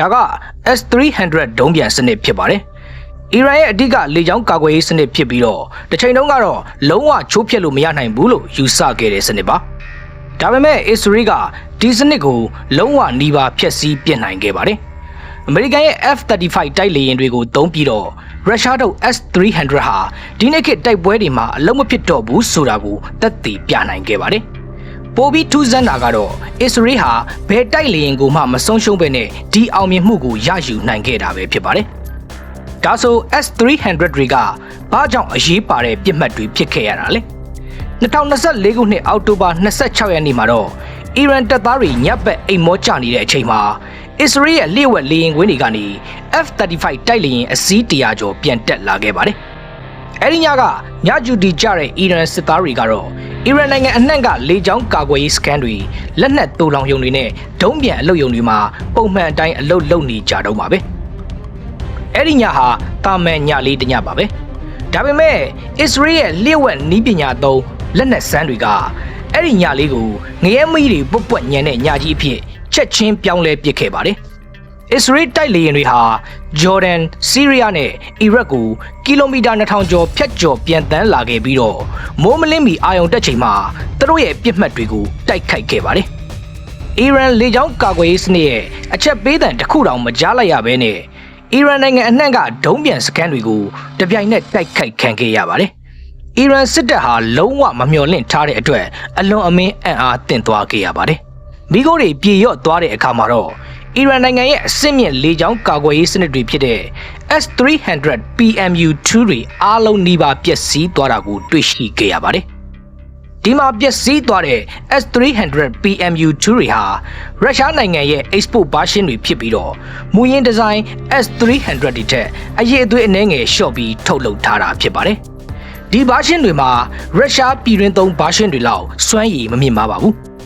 ဒါက S300 ဒုံးပြန်စနစ်ဖြစ်ပါတယ်အီရန်ရဲ့အဓိကလေကြောင်းကာကွယ်ရေးစနစ်ဖြစ်ပြီးတော့တစ်ချိန်တုန်းကတော့လုံးဝချိုးဖျက်လို့မရနိုင်ဘူးလို့ယူဆခဲ့တဲ့စနစ်ပါဒါပေမဲ့ Israel ကဒီစနစ်ကိုလုံးဝနှီးပါဖျက်ဆီးပြစ်နိုင်ခဲ့ပါတယ်အမေရိကန်ရဲ့ F-35 တိုက်လေယာဉ်တွေကိုသုံးပြီးတော့ရုရှားတို့ S-300 ဟာဒီနေ့ခေတ်တိုက်ပွဲတွေမှာအလုံးမဖြစ်တော့ဘူးဆိုတာကိုသက်သေပြနိုင်ခဲ့ပါတယ်။ ပိုပြီးထူးဆန်းတာကတော့အစ္စရေးဟာဘယ်တိုက်လေယာဉ်ကိုမှမဆုံးရှုံးပဲနဲ့ဒီအောင်မြင်မှုကိုရယူနိုင်ခဲ့တာပဲဖြစ်ပါတယ်။ဒါဆို S-300 တွေကဘာကြောင့်အရေးပါတဲ့ပြစ်မှတ်တွေဖြစ်ခဲ့ရတာလဲ။2024ခုနှစ်အောက်တိုဘာ26ရက်နေ့မှာတော့အီရန်တပ်သားတွေညပ်ပတ်အိမ်မောကျနေတဲ့အချိန်မှာအစ္စရေးရဲ့လျှို့ဝှက်လေယာဉ်ကွင်းတွေကနေ F-35 တိုက်လေယာဉ်အစီး100ကျော်ပြန်တက်လာခဲ့ပါတယ်။ အဲဒီညကညကျူတီကြတဲ့အီရန်စစ်သားတွေကတော့အီရန်နိုင်ငံအနှံ့ကလေကြောင်းကာကွယ်ရေးစခန်းတွေလက်နက်တူလောင်ယုံတွေနဲ့ဒုံးပြန်အလုတ်ယုံတွေမှာပုံမှန်အတိုင်းအလုတ်လုပ်နေကြတော့မှာပဲ။အဲဒီညဟာတာမန်ညလေးတစ်ညပါပဲ။ဒါပေမဲ့အစ္စရေးရဲ့လျှို့ဝှက်နီးပညာသုံးလက်နက်စမ်းတွေကအဲ့ဒီညလေးကိုငရဲမီးတွေပုတ်ပွက်ညံတဲ့ညကြီးအဖြစ်ချက်ချင်းပြောင်းလဲပစ်ခဲ့ပါတယ်။အစ္စရေးတိုက်လေယာဉ်တွေဟာ ဂျော်ဒန်၊ဆီးရီးယားနဲ့အီရတ်ကိုကီလိုမီတာ2000ကျော်ဖြတ်ကျော်ပြန်တန်းလာခဲ့ပြီးတော့မိုးမလင်းမီအာယုံတက်ချိန်မှာသူတို့ရဲ့ပြစ်မှတ်တွေကိုတိုက်ခိုက်ခဲ့ပါတယ်။အီရန်လေကြောင်းကာကွယ်ရေးစနစ်ရဲ့အချက်ပေးတဲ့တစ်ခုတောင်မကြားလိုက်ရဘဲနဲ့အီရန်နိုင်ငံအနှံ့ကဒုံးပြန်စကန်တွေကိုတပြိုင်နက်တိုက်ခိုက်ခံခဲ့ရပါတယ်။အီရန်စစ်တပ်ဟာလုံးဝမမျှော်လင့်ထားတဲ့အတွက်အလွန်အမင်းအံ့အားသင့်သွားခဲ့ရပါတယ်။မိခိုးတွေပြေရော့သွားတဲ့အခါမှာတော့ အီရန်နိုင်ငံရဲ့အစစ်မြင့်လေကြောင်းကာကွယ်ရေးစနစ်တွေဖြစ်တဲ့ S300 PMU-2 တွေအားလုံးနှီးပါပျက်စီးသွားတာကိုတွေ့ရှိခဲ့ရပါတယ်။ဒီမှာပျက်စီးသွားတဲ့ S300 PMU-2 တွေဟာရုရှားနိုင်ငံရဲ့ export version တွေဖြစ်ပြီးတော့မူရင်းဒီဇိုင်း S300 တွေထက်အရေးအသွေးအနည်းငယ်လျှော့ပြီးထုတ်လုပ်ထားတာဖြစ်ပါတယ်။ဒီဘာရှင်းတွေမှာရုရှားပြည်တွင်းသုံးဘာရှင်းတွေလောက်စွမ်းရည်မမြင့်ပါဘူး။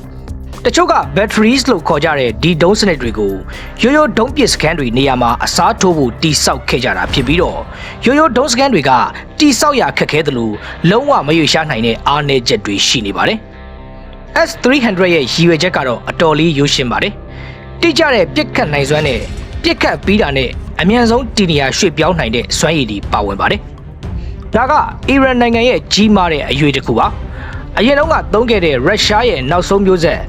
တချို့က batteries လို့ခေါ်ကြတဲ့ဒီဒုံးစနစ်တွေကိုရိုးရိုးဒုံးပစ်စကန်တွေနေရာမှာအစားထိုးဖို့တိစောက်ခဲ့ကြတာဖြစ်ပြီးတော့ရိုးရိုးဒုံးစကန်တွေကတိစောက်ရခက်ခဲသလိုလုံးဝမရွေရှားနိုင်တဲ့အားနည်းချက်တွေရှိနေပါတယ်။ S300 ရဲ့ရည်ရွယ်ချက်ကတော့အတော်လေးရိုးရှင်းပါတယ်။တိကျတဲ့ပြစ်ခတ်နိုင်စွမ်းနဲ့ပြစ်ခတ်ပြီးတာနဲ့အမြန်ဆုံးတီနီယာရွှေ့ပြောင်းနိုင်တဲ့စွမ်းရည်တွေပါဝင်ပါတယ်။ဒါကအီရန်နိုင်ငံရဲ့ကြီးမားတဲ့အရွေတစ်ခုပါ။ အရင်တုန်းကသုံးခဲ့တဲ့ရုရှားရဲ့နောက်ဆုံးမျိုးဆက်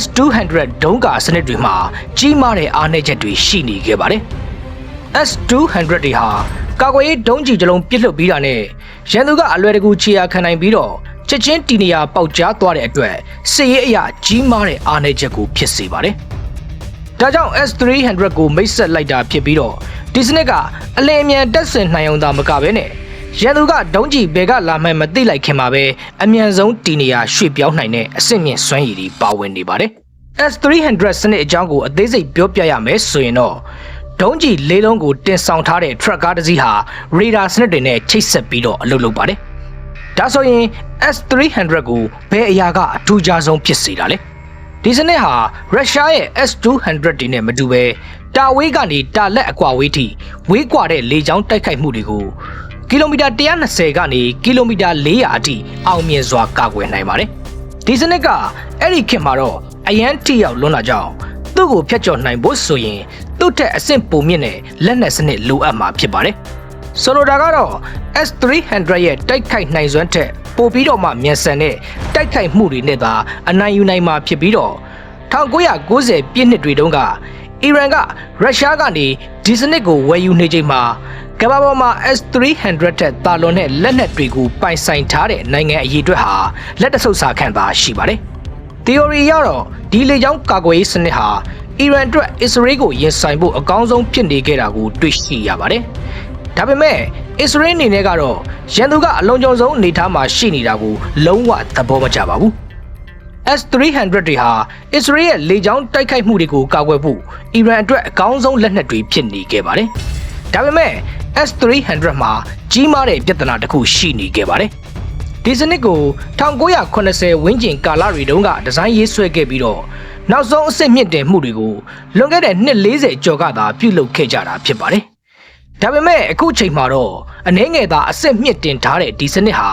S200 ဒုံးကာစနစ်တွေမှာကြီးမားတဲ့အားနည်းချက်တွေရှိနေခဲ့ပါတယ်။ S200 တွေဟာကာကွယ်ရေးဒုံးကျည်တစ်လုံးပစ်လွတ်ပြီးတာနဲ့ရန်သူကအလွယ်တကူခြေရာခံနိုင်ပြီးတော့ချက်ချင်းတီနီယာပေါက်ကြားသွားတဲ့အတွက်စစ်ရေးအရာကြီးမားတဲ့အားနည်းချက်ကိုဖြစ်စေပါတယ်။ဒါကြောင့် S300 ကိုမိတ်ဆက်လိုက်တာဖြစ်ပြီးတော့ဒီစနစ်ကအလင်းအမြန်တက်ဆင်နိုင်အောင်သာမကဘဲနဲ့ ရန်သူကဒုံးကျည်ဘယ်ကလာမှန်းမသိလိုက်ခင်မှာပဲအမြန်ဆုံးတီနေရရွှေ့ပြောင်းနိုင်တဲ့အဆင့်မြင့်စွမ်းရည်တွေပါဝင်နေပါတယ်။ S300 စနစ်အကြောင်းကိုအသေးစိတ်ပြောပြရမယ်ဆိုရင်တော့ဒုံးကျည်လေးလုံးကိုတင်ဆောင်ထားတဲ့ truck ကားတစ်စီးဟာရေဒါစနစ်တွေနဲ့ချိတ်ဆက်ပြီးတော့အလုပ်လုပ်ပါတယ်။ဒါဆိုရင် S300 ကိုဘယ်အရာကအထူးခြားဆုံးဖြစ်စေတာလဲ။ဒီစနစ်ဟာရုရှားရဲ့ S200 တွေနဲ့မတူဘဲတာဝေးကနေတာလက်အကွာဝေးထိဝေးကွာတဲ့လေကြောင်းတိုက်ခိုက်မှုတွေကို ကီလိုမီတာ120ကနေကီလိုမီတာ400အထိအောင်မြင်စွာကာကွယ်နိုင်ပါတယ်။ဒီစနစ်ကအဲ့ဒီခေတ်မှာတော့အရန်ထိရောက်လွန်းလာကြောင်းသူ့ကိုဖျက်ချော်နိုင်ဖို့ဆိုရင်သူ့ထက်အဆင့်ပိုမြင့်တဲ့လက်နက်စနစ်လိုအပ်မှာဖြစ်ပါတယ်။ဆိုလိုတာကတော့ S300 ရဲ့တိုက်ခိုက်နိုင်စွမ်းထက်ပိုပြီးတော့မှမြန်ဆန်တဲ့တိုက်ခိုက်မှုတွေနဲ့သာအနိုင်ယူနိုင်မှာဖြစ်ပြီးတော့1990ပြည့်နှစ်တွေတုန်းကအီရန်ကရုရှားကနေ ဒီစနစ်ကိုဝယ်ယူနေချိန်မှာကမ္ဘာပေါ်မှာ S300 တက်တာလွန်တဲ့လက်နက်တွေကိုပိုင်ဆိုင်ထားတဲ့နိုင်ငံအရေးအတွက်ဟာလက်တဆုပ်စာခံသာရှိပါတယ်။ theory ရတော့ဒီလေကြောင်းကာကွယ်ရေးစနစ်ဟာအီရန်အတွက်အစ္စရေးကိုရင်ဆိုင်ဖို့အကောင်းဆုံးဖြစ်နေခဲ့တာကိုတွေ့ရှိရပါတယ်။ဒါပေမဲ့အစ္စရေးအနေနဲ့ကတော့ရန်သူကအလုံးကြုံဆုံးအနေထားမှာရှိနေတာကိုလုံးဝသဘောမကျပါဘူး။ S300 တွေဟာအစ္စရေးရဲ့လေကြောင်းတိုက်ခိုက်မှုတွေကိုကာကွယ်ဖို့အီရန်အတွက်အကောင်းဆုံးလက်နက်တွေဖြစ်နေခဲ့ပါတယ်။ဒါပေမဲ့ S300 မှာကြီးမားတဲ့ပြဿနာတစ်ခုရှိနေခဲ့ပါတယ်။ဒီစနစ်ကို1980ဝန်းကျင်ကာလတွေတုန်းကဒီဇိုင်းရေးဆွဲခဲ့ပြီးတော့နောက်ဆုံးအဆင့်မြင့်တင်မှုတွေကိုလွန်ခဲ့တဲ့နှစ်40ကျော်ကသာပြုလုပ်ခဲ့ကြတာဖြစ်ပါတယ်။ဒါပေမဲ့အခုချိန်မှာတော့အနှဲငယ်သာအဆင့်မြင့်တင်ထားတဲ့ဒီစနစ်ဟာ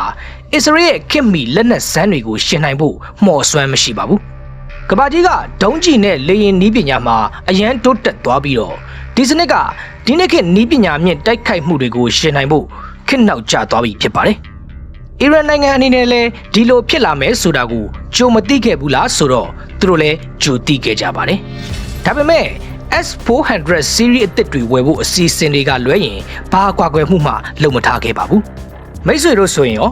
အစ္စရေးရဲ့ခင်မီလက်နက်စမ်းတွေကိုရှင်နိုင်ဖို့မှော်စွမ်းမရှိပါဘူး။ကဘာကြီးကဒုံးကျည်နဲ့လေရင်နီးပညာမှာအရန်တိုးတက်သွားပြီးတော့ဒီစနစ်ကဒီနေ့ခေတ်နီးပညာမြင့်တိုက်ခိုက်မှုတွေကိုရှင်နိုင်ဖို့ခက်နောက်ကျသွားပြီဖြစ်ပါတယ်အီရန်နိုင်ငံအနေနဲ့လည်းဒီလိုဖြစ်လာမယ်ဆိုတာကိုကြိုမသိခဲ့ဘူးလားဆိုတော့သူတို့လည်းကြိုသိခဲ့ကြပါတယ်ဒါပေမဲ့ S400 series အသစ်တွေဝယ်ဖို့အစီအစဉ်တွေကလွဲရင်ဘာကွာကွယ်မှုမှလုံမထားခဲ့ပါဘူးမိတ်ဆွေတို့ဆိုရင်ရော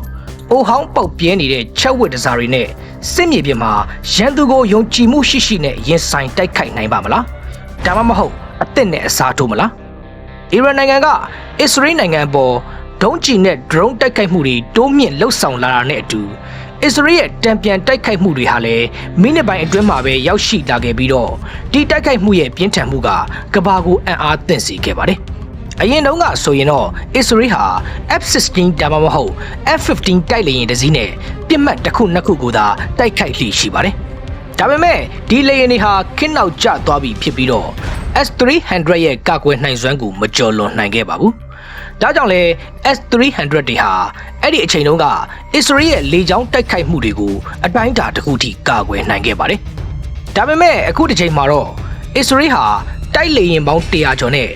အိုဟောင်းပေါက်ပြဲနေတဲ့ချက်ဝက်တစားတွေနဲ့စစ်မြေပြင်မှာရန်သူကိုယုံကြည်မှုရှိရှိနဲ့ရင်ဆိုင်တိုက်ခိုက်နိုင်ပါမလားဒါမှမဟုတ်အသစ်နဲ့အစားထိုးမလားအီရန်နိုင်ငံကအစ္စရေးနိုင်ငံပေါ်ဒုံးကျည်နဲ့ drone တိုက်ခိုက်မှုတွေတိုးမြင့်လှုပ်ဆောင်လာတာနဲ့အတူအစ္စရေးရဲ့တံပြန်တိုက်ခိုက်မှုတွေဟာလည်းမိနစ်ပိုင်းအတွင်းမှာပဲရောက်ရှိလာခဲ့ပြီးတော့ဒီတိုက်ခိုက်မှုရဲ့ပြင်းထန်မှုကကဘာကိုအံ့အားသင့်စေခဲ့ပါတယ်။ အရင်တုန်းကဆိုရင်တော့အစ္စရေးဟာ F16 ဒါမှမဟုတ် F15 တိုက်လေယာဉ်တစ်စီးနဲ့ပြစ်မှတ်တစ်ခုနှစ်ခုကိုသာတိုက်ခိုက်လိရှိပါတယ်။ဒါပေမဲ့ဒီလေယာဉ်တွေဟာခင်းနောက်ကျသွားပြီဖြစ်ပြီးတော့ S300 ရဲ့ကာကွယ်နိုင်စွမ်းကိုမကျော်လွန်နိုင်ခဲ့ပါဘူး။ဒါကြောင့်လဲ S300 တွေဟာအဲ့ဒီအချိန်တုန်းကအစ္စရေးရဲ့လေကြောင်းတိုက်ခိုက်မှုတွေကိုအတိုင်းအတာတစ်ခုထိကာကွယ်နိုင်ခဲ့ပါတယ်။ဒါပေမဲ့အခုတစ်ချိန်မှာတော့အစ္စရေးဟာတိုက်လေယာဉ်ပေါင်း100ကျော်နဲ့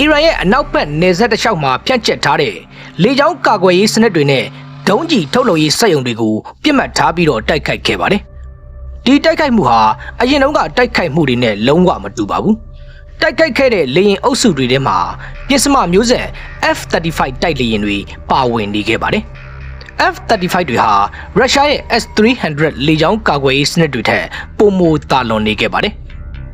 အီရန်ရဲ့အနောက်ဘက်နေဆက်တစ်လျှောက်မှာဖြန့်ကျက်ထားတဲ့လေကြောင်းကာကွယ်ရေးစနစ်တွေနဲ့ဒုံးကျည်ထုတ်လုပ်ရေးစက်ရုံတွေကိုပြစ်မှတ်ထားပြီးတော့တိုက်ခိုက်ခဲ့ပါတယ်။ဒီတိုက်ခိုက်မှုဟာအရင်တုန်းကတိုက်ခိုက်မှုတွေနဲ့လုံးဝမတူပါဘူး။တိုက်ခိုက်ခဲ့တဲ့လေယာဉ်အုပ်စုတွေထဲမှာပစ္စမမျိုးဆက် F35 တိုက်လေယာဉ်တွေပါဝင်နေခဲ့ပါတယ်။ F35 တွေဟာရုရှားရဲ့ S300 လေကြောင်းကာကွယ်ရေးစနစ်တွေထက်ပိုမိုတာလွန်နေခဲ့ပါတယ်။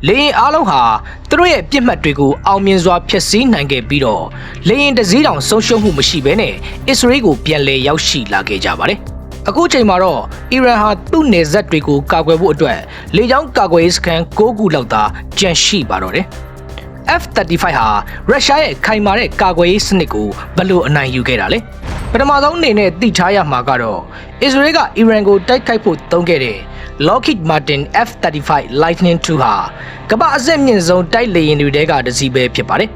လေယာဉ်အားလုံးဟာသူတို့ရဲ့ပြစ်မှတ်တွေကိုအောင်မြင်စွာဖျက်ဆီးနိုင်ခဲ့ပြီးတော့လေယာဉ်တစ်စီးတောင်ဆုံးရှုံးမှုမရှိဘဲနဲ့အစ္စရေးကိုပြန်လည်ရောက်ရှိလာခဲ့ကြပါတယ်။အခုချိန်မှာတော့အီရန်ဟာသူ့နေဆက်တွေကိုကာကွယ်ဖို့အတွက်လေကြောင်းကာကွယ်ရေးစခန်း၉ခုလောက်သာကျန်ရှိပါတော့တယ်။ F35 ဟာရုရှားရဲ့ခိုင်မာတဲ့ကာကွယ်ရေးစနစ်ကိုဘယ်လိုအနိုင်ယူခဲ့တာလဲပထမဆုံးအနေနဲ့သိထားရမှာကတော့အစ္စရေးကအီရန်ကိုတိုက်ခိုက်ဖို့တုံးခဲ့တဲ့ Lockheed Martin F35 Lightning II ဟာကမ္ဘာအဆင့်မြင့်ဆုံးတိုက်လေယာဉ်တွေထဲကတစ်စီးပဲဖြစ်ပါတယ်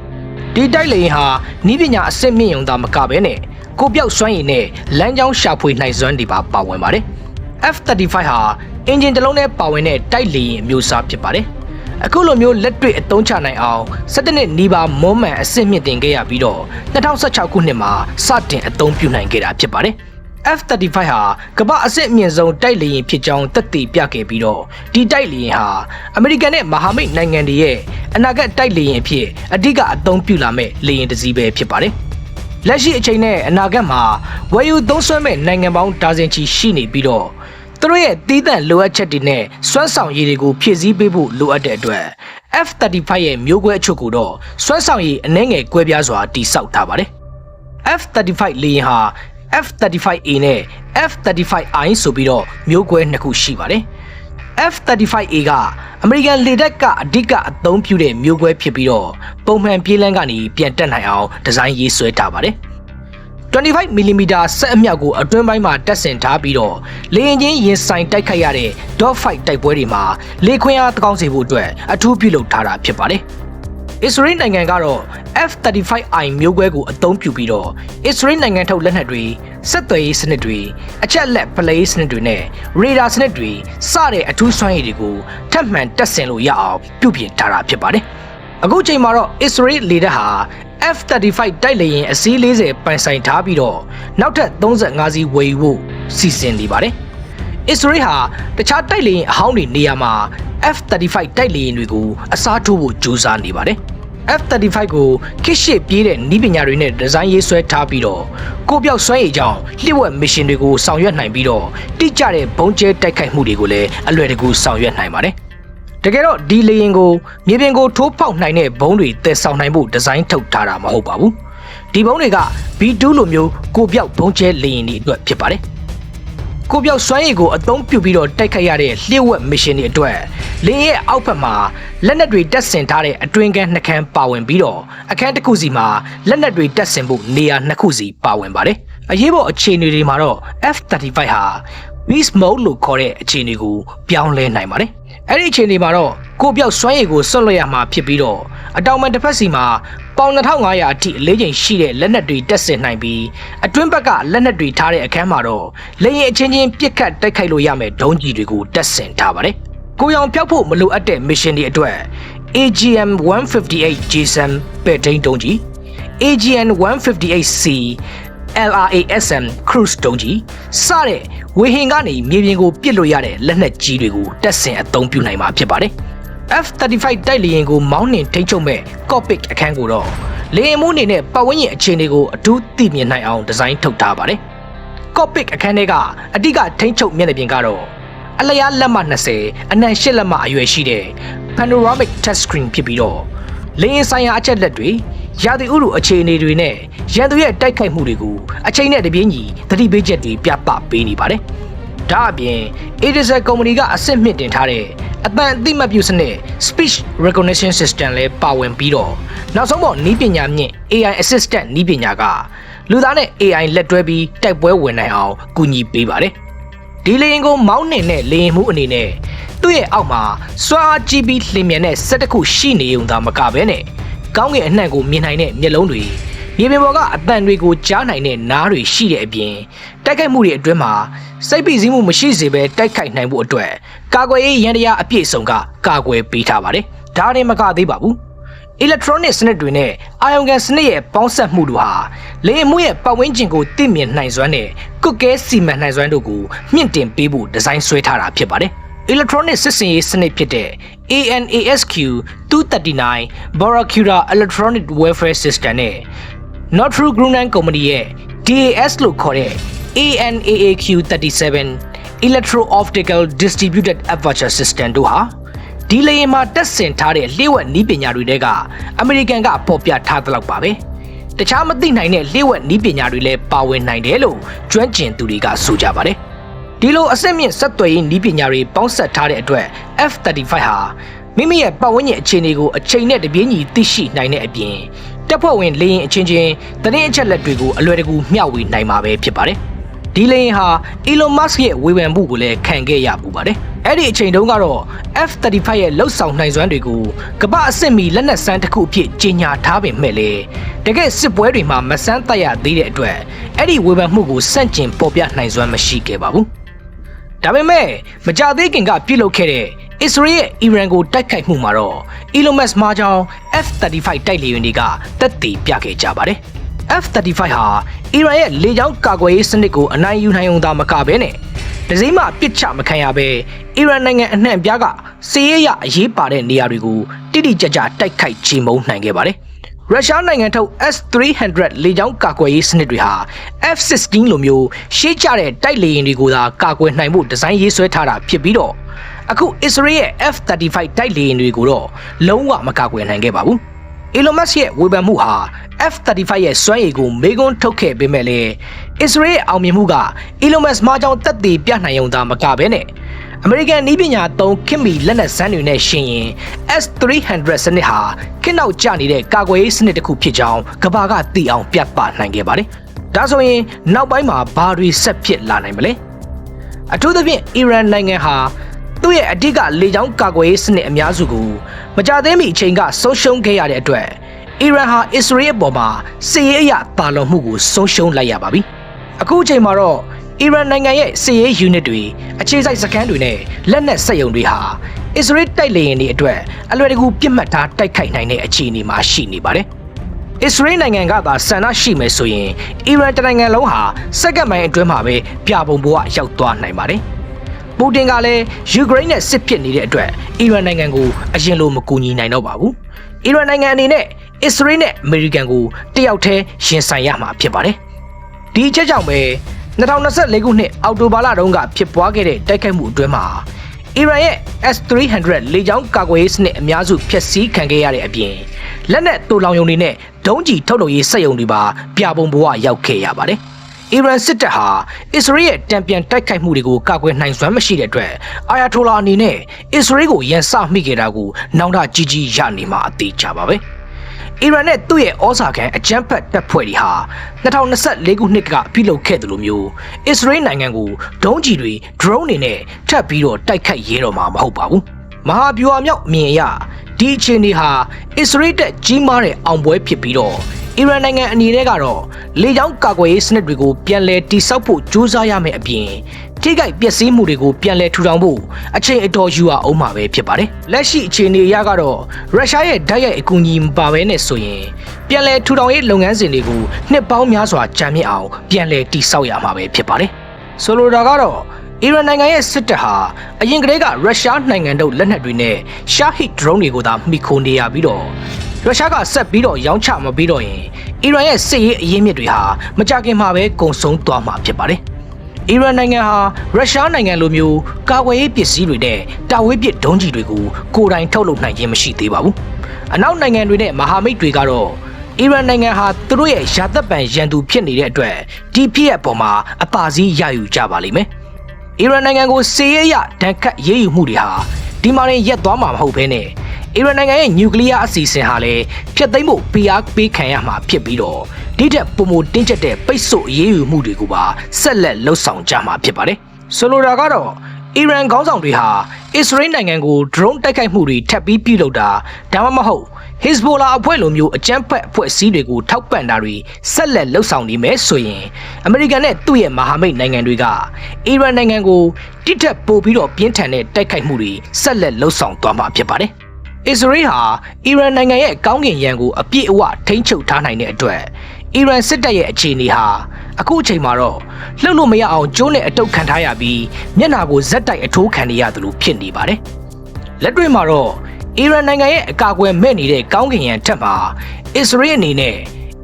ဒီတိုက်လေယာဉ်ဟာနီးပညာအဆင့်မြင့်ရုံသာမကဘဲနဲ့ကိုပြောက်စွမ်းရည်နဲ့လမ်းကြောင်းရှာဖွေနိုင်စွမ်းတွေပါပါဝင်ပါတယ် F35 ဟာအင်ဂျင်တစ်လုံးနဲ့ပါဝင်တဲ့တိုက်လေယာဉ်အမျိုးအစားဖြစ်ပါတယ်အခုလိုမျိုးလက်တွေ့အသုံးချနိုင်အောင်17နှစ်နီးပါးမွမ်းမံအဆင့်မြင့်တင်ခဲ့ရပြီးတော့2016ခုနှစ်မှာစတင်အသုံးပြုနိုင်ခဲ့တာဖြစ်ပါတယ်။ F35 ဟာကမ္ဘာအဆင့်အမြင့်ဆုံးတိုက်လေယာဉ်ဖြစ်ကြောင်းသက်သေပြခဲ့ပြီးတော့ဒီတိုက်လေယာဉ်ဟာအမေရိကန်နဲ့မဟာမိတ်နိုင်ငံတွေရဲ့အနာဂတ်တိုက်လေယာဉ်အဖြစ်အဓိကအသုံးပြုလာမဲ့လေယာဉ်တစ်စီးပဲဖြစ်ပါတယ်။လက်ရှိအချိန်နဲ့အနာဂတ်မှာဝယ်ယူသုံးစွဲမဲ့နိုင်ငံပေါင်းဒါဇင်ချီရှိနေပြီးတော့သူတို့ရဲ့တီးသန့်လိုအပ်ချက်တွေနဲ့စွမ်းဆောင်ရည်တွေကိုဖြည့်ဆည်းပေးဖို့လိုအပ်တဲ့အတွက် F35 ရဲ့မျိုးကွဲအချို့ကိုတော့စွမ်းဆောင်ရည်အနှဲငယ်ကွဲပြားစွာတိစောက်ထားပါတယ်။ F35 လေယာဉ်ဟာ F35A နဲ့ F35I ဆိုပြီးတော့မျိုးကွဲနှစ်ခုရှိပါတယ်။ F35A ကအမေရိကန်လေတပ်ကအဓိကအသုံးပြုတဲ့မျိုးကွဲဖြစ်ပြီးတော့ပုံမှန်ပြေးလန်းကနေပြန်တက်နိုင်အောင်ဒီဇိုင်းရေးဆွဲထားပါတယ်။ 25mm စက်အမြောက်ကိုအတွင်းပိုင်းမှာတက်ဆင်ထားပြီးတော့လေရင်ချင်းရင်ဆိုင်တိုက်ခိုက်ရတဲ့ dog fight တိုက်ပွဲတွေမှာလေခွင်းအားတကောင်းစေဖို့အတွက်အထူးပြုလုပ်ထားတာဖြစ်ပါတယ်။ အစ္စရေးနိုင်ငံကတော့ F35I မျိုးကွဲကိုအသုံးပြုပြီးတော့အစ္စရေးနိုင်ငံထုတ်လက်နက်တွေဆက်သွယ်ရေးစနစ်တွေအချက်လက်ပလေးစနစ်တွေနဲ့ရေဒါစနစ်တွေစတဲ့အထူးစွမ်းရည်တွေကိုထပ်မံတက်ဆင်လို့ရအောင်ပြုပြင်ထားတာဖြစ်ပါတယ်။အခုချိန်မှာတော့ Israel လေတပ်ဟာ F35 တိုက်လေယာဉ်အစီး40ပိုင်ဆိုင်ထားပြီးတော့နောက်ထပ်35စီးဝယ်ယူဖို့စီစဉ်နေပါတယ်။ Israel ဟာတခြားတိုက်လေယာဉ်အဟောင်းတွေနေရာမှာ F35 တိုက်လေယာဉ်တွေကိုအစားထိုးဖို့ကြိုးစားနေပါတယ်။ F35 ကိုခစ်ရှစ်ပြေးတဲ့နီးပညာတွေနဲ့ဒီဇိုင်းရေးဆွဲထားပြီးတော့ကိုပြောက်ဆွဲရည်ကြောင့်လျှို့ဝှက်မစ်ရှင်တွေကိုဆောင်ရွက်နိုင်ပြီးတော့တိကျတဲ့ဘုံကျဲတိုက်ခိုက်မှုတွေကိုလည်းအလွယ်တကူဆောင်ရွက်နိုင်ပါတယ်။တကယ်တော့ဒီလေရင်ကိုမြေပြင်ကိုထိုးပေါက်နိုင်တဲ့ဘုံတွေတည်ဆောင်နိုင်ဖို့ဒီဇိုင်းထုတ်ထားတာမဟုတ်ပါဘူးဒီဘုံတွေက B2 လိုမျိုးကိုပြောက်ဘုံကျဲလေရင်တွေအတွက်ဖြစ်ပါတယ် ကိုပြောက်စွမ်းရည်ကိုအသုံးပြုပြီးတော့တိုက်ခိုက်ရတဲ့လျှို့ဝှက်မစ်ရှင်တွေအတွက်လင်းရဲ့အောက်ဘက်မှာလက်နက်တွေတက်ဆင်ထားတဲ့အတွင်းကန်းနှခမ်းပါဝင်ပြီးတော့အခန်းတစ်ခုစီမှာလက်နက်တွေတက်ဆင်ဖို့နေရာနှစ်ခုစီပါဝင်ပါတယ်အရေးပေါ်အခြေအနေတွေမှာတော့ F35 ဟာ beast mode လို့ခေါ်တဲ့အခြေအနေကိုပြောင်းလဲနိုင်ပါတယ်အဲ့ဒီအချိန်ဒီမှာတော့ကိုပြောက်စွမ်းရည်ကိုစွန့်လွတ်ရမှာဖြစ်ပြီးတော့အတောင်ပံတစ်ဖက်စီမှာ ပေါင်2500အထိအလေးချိန်ရှိတဲ့လက်နက်တွေတက်ဆင်နိုင်ပြီးအတွင်းဘက်ကလက်နက်တွေထားတဲ့အခန်းမှာတော့လေရင်အချင်းချင်းပြစ်ခတ်တိုက်ခိုက်လို့ရမယ့်ဒုံးကျည်တွေကိုတက်ဆင်ထားပါတယ်။ကိုရောင်ဖျောက်ဖို့မလိုအပ်တဲ့မစ်ရှင်တွေအတွက် AGM 158 JSM ပဲ့ထိန်းတုံးကြီး AGN 158C LRASM Cruise တုံးကြီးစတဲ့ဝေဟင်ကနေမြေပြင်ကိုပစ်လို့ရတဲ့လက်နက်ကြီးတွေကိုတက်ဆင်အသုံးပြုနိုင်မှာဖြစ်ပါတယ်။ F35 တိုက်လေယာဉ်ကိုမောင်းနှင်ထိန်းချုပ်မဲ့ cockpit အခန်းကိုတော့လေယာဉ်မှုအနေနဲ့ပတ်ဝန်းကျင်အခြေအနေကိုအထူးသိမြင်နိုင်အောင်ဒီဇိုင်းထုတ်ထားပါတယ်။ cockpit အခန်းထဲကအဓိကထိန်းချုပ်မျက်နှာပြင်ကတော့အလျားလက်မ20အနံ8လက်မအရွယ်ရှိတဲ့ panoramic touch screen ဖြစ်ပြီးတော့လေယာဉ်ဆိုင်ရာအချက်လက်တွေရာသီဥတုအခြေအနေတွေနဲ့ရန်သူရဲ့တိုက်ခိုက်မှုတွေကိုအချိန်နဲ့တပြေးညီသတိပေးချက်တွေပြပပေးနေပါတယ်။ဒါအပြင် Edison ကုမ္ပဏီကအဆင့်မြင့်တင်ထားတဲ့ အတန်အသိမှတ်ပြုစနစ် speech recognition system လဲပါဝင်ပြီးတော့နောက်ဆုံးပေါ်နီးပညာမြင့် AI assistant နီးပညာကလူသားနဲ့ AI လက်တွဲပြီးတိုက်ပွဲဝင်နိုင်အောင်ကူညီပေးပါတယ်။ဒီလေရင်ကိုမောင်းနှင်တဲ့လေရင်မှုအနေနဲ့သူ့ရဲ့အောက်မှာစွမ်းအားကြီးပြီးလျင်မြန်တဲ့စက်တစ်ခုရှိနေုံသာမကဘဲနဲ့ကောင်းကင်အနှံ့ကိုမြင်နိုင်တဲ့မျက်လုံးတွေမြေပြင်ပေါ်ကအတန်တွေကိုကြားနိုင်တဲ့နားတွေရှိတဲ့အပြင်တိုက်ခိုက်မှုတွေအတွင်းမှာ စိတ်ပိစည်းမှုမရှိစေဘဲတိုက်ခိုက်နိုင်ဖို့အတွက်ကာကွယ်ရေးရန်တရားအပြည့်အစုံကကာကွယ်ပေးထားပါတယ်။ဒါနဲ့မကသေးပါဘူး။ electronic စနစ်တွေနဲ့အာယုံကန်စနစ်ရဲ့ပေါင်းစပ်မှုတို့ဟာလေယာဉ်မှုရဲ့ပတ်ဝန်းကျင်ကိုသိမြင်နိုင်စွမ်းနဲ့ကုတ်ကဲစီမံနိုင်စွမ်းတို့ကိုမြင့်တင်ပေးဖို့ဒီဇိုင်းဆွဲထားတာဖြစ်ပါတယ်။ electronic စစ်စင်ရေးစနစ်ဖြစ်တဲ့ ANASQ 239 Barracuda Electronic Warfare System နဲ့ Northrop Grumman ကုမ္ပဏီရဲ့ DAS လို့ခေါ်တဲ့ ANAAQ 37 Electro Optical Distributed Aperture System တို့ဟာဒီလေယာဉ်မှာတက်ဆင်ထားတဲ့လျှို့ဝှက်နည်းပညာတွေတဲကအမေရိကန်ကပေါ်ပြထားသလောက်ပါပဲတခြားမသိနိုင်တဲ့လျှို့ဝှက်နည်းပညာတွေလည်းပါဝင်နိုင်တယ်လို့ကျွမ်းကျင်သူတွေကဆိုကြပါတယ်ဒီလိုအစစ်မြင့်ဆက်သွယ်ရေးနည်းပညာတွေပေါင်းစပ်ထားတဲ့အတွက် F35 ဟာမိမိရဲ့ပတ်ဝန်းကျင်အခြေအနေကိုအချိန်နဲ့တပြေးညီသိရှိနိုင်တဲ့အပြင်တပ်ဖွဲ့ဝင်လေရင်အချင်းချင်းတရင်အချက်လက်တွေကိုအလွယ်တကူမျှဝေနိုင်မှာပဲဖြစ်ပါတယ်။ ဒီလေရင်ဟာ Elon Musk ရဲ့ဝေဖန်မှုကိုလည်းခံခဲ့ရပူပါတယ်။အဲ့ဒီအချိန်တုန်းကတော့ F35 ရဲ့လှုပ်ဆောင်နိုင်စွမ်းတွေကိုကမ္ဘာအဆင့်မီလက်နက်စမ်းတစ်ခုအဖြစ်ကြီးညာထားပေမဲ့လေတကယ်စစ်ပွဲတွေမှာမဆန်းသက်ရသေးတဲ့အတွက်အဲ့ဒီဝေဖန်မှုကိုစန့်ကျင်ပေါ်ပြနိုင်စွမ်းမရှိခဲ့ပါဘူး။ဒါပေမဲ့မကြသေးခင်ကပြုလုပ်ခဲ့တဲ့အစ္စရေးရဲ့အီရန်ကိုတိုက်ခိုက်မှုမှာတော့ Elon Musk မှာကြောင့် F35 တိုက်လေယာဉ်တွေကတက်တည်ပြခဲ့ကြပါတယ်။ F35 ဟာ အီရန်ရဲ့လေကြောင်းကာကွယ်ရေးစနစ်ကိုအနိုင်ယူနိုင်ုံသာမကဘဲနဲ့ဒဇိမပစ်ချမခံရဘဲအီရန်နိုင်ငံအနှံ့ပြားကစီးရဲရအရေးပါတဲ့နေရာတွေကိုတိတိကျကျတိုက်ခိုက်ချေမှုန်းနိုင်ခဲ့ပါတယ်။ရုရှားနိုင်ငံထုတ် S300 လေကြောင်းကာကွယ်ရေးစနစ်တွေဟာ F16 လိုမျိုးရှေးကျတဲ့တိုက်လေယာဉ်တွေကိုသာကာကွယ်နိုင်မှုဒီဇိုင်းရေးဆွဲထားတာဖြစ်ပြီးတော့အခု Israel ရဲ့ F35 တိုက်လေယာဉ်တွေကိုတော့လုံးဝမကာကွယ်နိုင်ခဲ့ပါဘူး။ Elon Musk ရဲ့ဝေဖန်မှုဟာ F35 ရဲ့စွမ်းရည်ကိုမေကွန်းထုတ်ခဲ့ပေမဲ့လည်း Israel ရဲ့အောင်မြင်မှုက Elon Musk မှာကြောင့်တက်တည်ပြနိုင်ုံသာမကဘဲနဲ့အမေရိကန်နည်းပညာသုံးခင်မီလက်နက်စမ်းတွေနဲ့ရှင်ရင် S300 စနစ်ဟာခင်းနောက်ကျနေတဲ့ကာကွယ်ရေးစနစ်တစ်ခုဖြစ်ကြောင်းကဘာကသိအောင်ပြသနိုင်ခဲ့ပါတယ်။ဒါဆိုရင်နောက်ပိုင်းမှာဘာတွေဆက်ဖြစ်လာနိုင်မလဲ။အထူးသဖြင့်အီရန်နိုင်ငံဟာ သူ့ရဲ့အဓိကလေကြောင်းကာကွယ်ရေးစနစ်အများစုကိုမကြသေးမီအချိန်ကဆုံးရှုံးခဲ့ရတဲ့အတွက်အီရန်ဟာအစ္စရေးအပေါ်မှာစစ်ရေးအရတာလွန်မှုကိုဆုံးရှုံးလိုက်ရပါပြီ။အခုအချိန်မှာတော့အီရန်နိုင်ငံရဲ့စစ်ရေးယူနစ်တွေအခြေစိုက်စခန်းတွေနဲ့လက်နက်စက်ရုံတွေဟာအစ္စရေးတိုက်လေယာဉ်တွေအတွက်အလွယ်တကူပြစ်မှတ်ထားတိုက်ခိုက်နိုင်တဲ့အခြေအနေမှာရှိနေပါတယ်။အစ္စရေးနိုင်ငံကသာဆန္ဒရှိမယ်ဆိုရင်အီရန်တနိုင်ငံလုံးဟာစက္ကန့်ပိုင်းအတွင်းမှာပဲပြပုံပေါ်ကရောက်သွားနိုင်ပါတယ်။ ပူတင်ကလည်းယူကရိန်းနဲ့စစ်ဖြစ်နေတဲ့အတွက်အီရန်နိုင်ငံကိုအရင်လိုမကူညီနိုင်တော့ပါဘူး။အီရန်နိုင်ငံအနေနဲ့အစ္စရေးနဲ့အမေရိကန်ကိုတယောက်တည်းရင်ဆိုင်ရမှာဖြစ်ပါတယ်။ဒီအချက်ကြောင့်ပဲ2024ခုနှစ်အောက်တိုဘာလတုန်းကဖြစ်ပွားခဲ့တဲ့တိုက်ခိုက်မှုအတွင်းမှာအီရန်ရဲ့ S300 လေကြောင်းကာကွယ်ရေးစနစ်အများစုဖျက်ဆီးခံခဲ့ရတဲ့အပြင်လက်နက်တူလောင်ယုံတွေနဲ့ဒုံးကျည်ထုတ်လုပ်ရေးစက်ရုံတွေပါပြပုံဘဝရောက်ခဲ့ရပါတယ်။ အီရန်စစ်တပ်ဟာအစ္စရေးရဲ့တံပြန်တိုက်ခိုက်မှုတွေကိုကာကွယ်နိုင်စွမ်းမရှိတဲ့အတွက်အာယာတိုလာအနေနဲ့အစ္စရေးကိုရန်စမိခဲ့တာကိုနောင်တကြီးကြီးရနေမှာအသေးချပါပဲ။အီရန်နဲ့သူ့ရဲ့ဩဇာခံအကြမ်းဖက်တပ်ဖွဲ့တွေဟာ2024ခုနှစ်ကပြုလုပ်ခဲ့တယ်လို့မျိုးအစ္စရေးနိုင်ငံကိုဒုံးကျည်တွေ drone တွေနဲ့ထပ်ပြီးတော့တိုက်ခိုက်ရဲတော့မှာမဟုတ်ပါဘူးမဟာဗျူဟာမြောက်အမြင်အရဒီအခြေအနေဟာအစ္စရေးတပ်ကြီးမားတဲ့အောင်ပွဲဖြစ်ပြီးတော့ အီရန်နိုင်ငံအနေနဲ့ကတော့လေကြောင်းကာကွယ်ရေးစနစ်တွေကိုပြန်လည်တိစောက်ဖို့ကြိုးစားရမယ့်အပြင်ထိခိုက်ပျက်စီးမှုတွေကိုပြန်လည်ထူထောင်ဖို့အချိန်အတော်ယူရအောင်မှာပဲဖြစ်ပါတယ်။လက်ရှိအခြေအနေအရကတော့ရုရှားရဲ့ဓာတ်ရိုက်အကူအညီမပါဘဲနဲ့ဆိုရင်ပြန်လည်ထူထောင်ရေးလုပ်ငန်းစဉ်တွေကိုနှစ်ပေါင်းများစွာကြာမြင့်အောင်ပြန်လည်တိစောက်ရမှာပဲဖြစ်ပါတယ်။ဆိုလိုတာကတော့အီရန်နိုင်ငံရဲ့စစ်တပ်ဟာအရင်ကတည်းကရုရှားနိုင်ငံတို့လက်နက်တွေနဲ့ရှာဟစ်ဒရုန်းတွေကိုသာမှီခိုနေရပြီးတော့ ရုရှားကဆက်ပြီးတော့ရောင်းချမပြီးတော့ရင်အီရန်ရဲ့စစ်ရေးအရင်းမြစ်တွေဟာမကြခင်မှာပဲကုံဆုံးသွားမှာဖြစ်ပါတယ်။အီရန်နိုင်ငံဟာရုရှားနိုင်ငံလိုမျိုးကာကွယ်ရေးပစ္စည်းတွေနဲ့တာဝေးပစ်ဒုံးကျည်တွေကိုကိုယ်တိုင်ထုတ်လုပ်နိုင်ခြင်းမရှိသေးပါဘူး။အနောက်နိုင်ငံတွေနဲ့မဟာမိတ်တွေကတော့အီရန်နိုင်ငံဟာသူတို့ရဲ့ရာသက်ပံရန်သူဖြစ်နေတဲ့အတွက်ဒီဖြစ်ရဲ့အပေါ်မှာအပါစီးရယူကြပါလိမ့်မယ်။အီရန်နိုင်ငံကိုစေရရဒဏ်ခတ်ရေးယူမှုတွေဟာဒီမှာရင်ရက်သွားမှာမဟုတ်ဘဲနဲ့ အီရန်နိုင်ငံရဲ့နျူကလ িয়ার အစီအစဉ်ဟာလည်းဖျက်သိမ်းဖို့ဖိအားပေးခံရမှာဖြစ်ပြီးတော့ဒီထက်ပုံမတင်းကျပ်တဲ့ပိတ်ဆို့အရေးယူမှုတွေကိုပါဆက်လက်လှုပ်ဆောင်ကြမှာဖြစ်ပါတယ်။ဆိုလိုတာကတော့အီရန်ခေါင်းဆောင်တွေဟာအစ္စရေးနိုင်ငံကို drone တိုက်ခိုက်မှုတွေထပ်ပြီးပြုလုပ်တာဒါမှမဟုတ် Hezbollah အဖွဲ့လိုမျိုးအကြမ်းဖက်အဖွဲ့အစည်းတွေကိုထောက်ပံ့တာတွေဆက်လက်လှုပ်ဆောင်နေမယ်ဆိုရင်အမေရိကန်နဲ့သူ့ရဲ့မဟာမိတ်နိုင်ငံတွေကအီရန်နိုင်ငံကိုတိထက်ပိုပြီးတော့ပြင်းထန်တဲ့တိုက်ခိုက်မှုတွေဆက်လက်လှုပ်ဆောင်သွားမှာဖြစ်ပါတယ်။ အစ္စရေးဟာအီရန်နိုင်ငံရဲ့ကောင်းကင်ယံကိုအပြည့်အဝထိန်းချုပ်ထားနိုင်တဲ့အတွက်အီရန်စစ်တပ်ရဲ့အခြေအနေဟာအခုအချိန်မှာတော့လှုပ်လို့မရအောင်ကျိုးနဲ့အတုတ်ခံထားရပြီးမျက်နာကိုဇက်တိုက်အထိုးခံနေရတယ်လို့ဖြစ်နေပါတယ်။လက်တွေ့မှာတော့အီရန်နိုင်ငံရဲ့အကာအကွယ်မဲ့နေတဲ့ကောင်းကင်ယံထက်မှာအစ္စရေးအနေနဲ့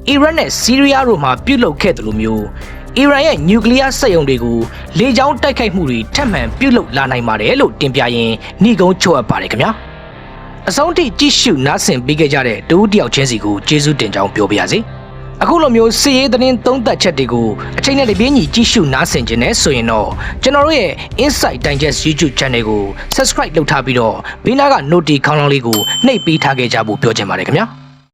အီရတ်နဲ့ဆီးရီးယားတို့မှာပြုတ်လုခဲ့တယ်လို့မျိုးအီရန်ရဲ့နျူကလ িয়ার စက်ရုံတွေကိုလေကြောင်းတိုက်ခိုက်မှုတွေထပ်မံပြုတ်လုလာနိုင်ပါတယ်လို့တင်ပြရင်းနှီးကုန်းချုပ်အပ်ပါတယ်ခင်ဗျာ အဆုံးထိကြည့်ရှုနားဆင်ပေးခဲ့ကြတဲ့ဒုတိယချင်းစီကိုကျေးဇူးတင်ကြောင်းပြောပါရစေအခုလိုမျိုးစီရေးသတင်းသုံးသက်ချက်တွေကိုအချိန်နဲ့တပြေးညီကြည့်ရှုနားဆင်ခြင်းနဲ့ဆိုရင်တော့ကျွန်တော်တို့ရဲ့ Insight Digest YouTube Channel ကို Subscribe လုပ်ထားပြီးတော့ဘေးနားက Notification ခေါင်းလောင်းလေးကိုနှိပ်ပေးထားခဲ့ကြဖို့ပြောချင်ပါတယ်ခင်ဗျာ